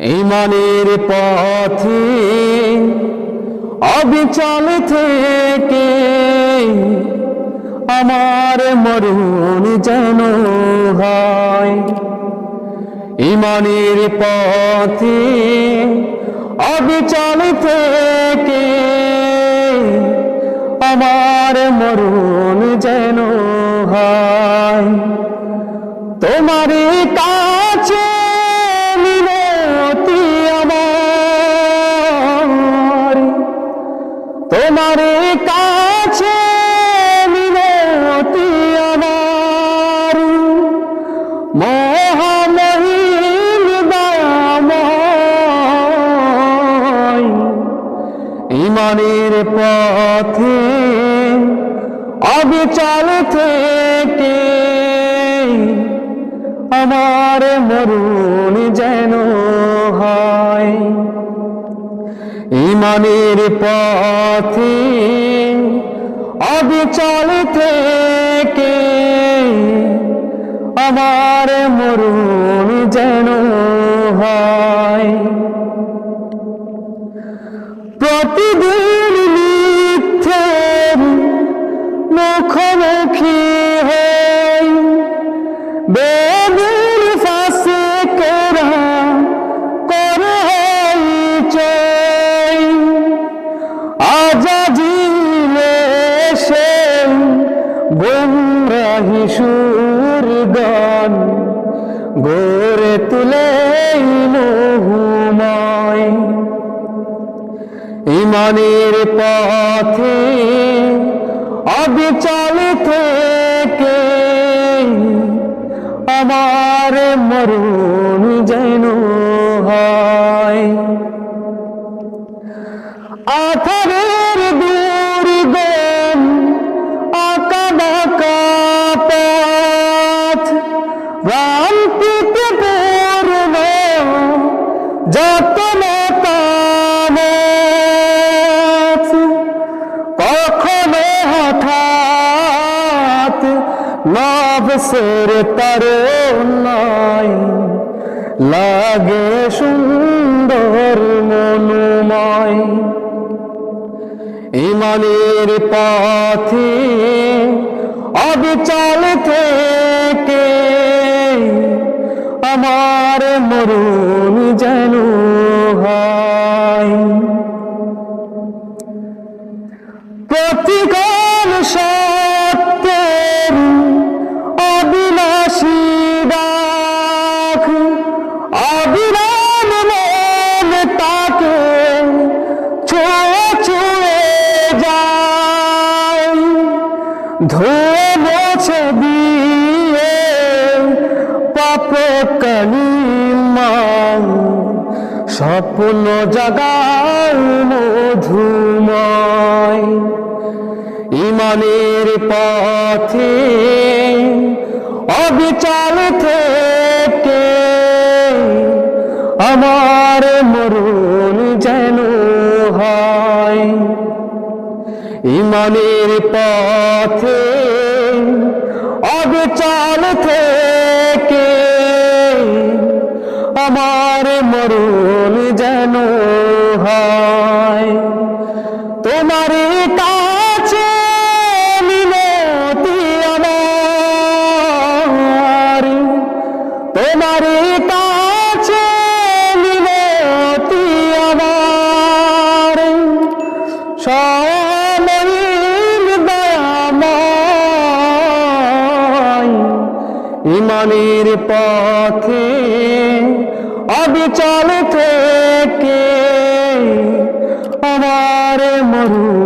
এই মনের পথে অবিচল থেকে আমার মরণ যেন হয়। ইমানের পথে অবিচল থেকে আমার মরণ যেন হয়। তোমার ইমানের পথে অবিচল থেকে আমার মরুণ যেন হয়। ইমানের পথে অবিচল থেকে আমার মরুণ যেন হয়। প্রতিদিন মিথ্যের মুখোমুখি হই। বেদিন ফাঁসে করা করহাই চাই। আজাজিলে সে গুমরাহি গড়ে তুলে মোহময় ইমানের পথে অবিচল থেকে আমার মরুণ যেন হয়। আথারের দুর্গম আঁকা বাঁকা পথ ভ্রান্তিতে পূর্ণ যত মতামত নবসের নাই লাগে সুন্দর মনুময়। ইমানের পথে অবিচল থেকে আমার মরুণ তাকে ছুঁয়ে ছুঁয়ে যায় ধুয়ে মোছে দিয়ে পাপ কালিমা স্বপ্ন জাগায় মধুময় ইমানের পথে অবিচাল থেকে আমার মরুণ ইমানের পথে অবিচাল থেকে আমার মরুণ ইমানের পথে অবিচল থেকে আমার মরু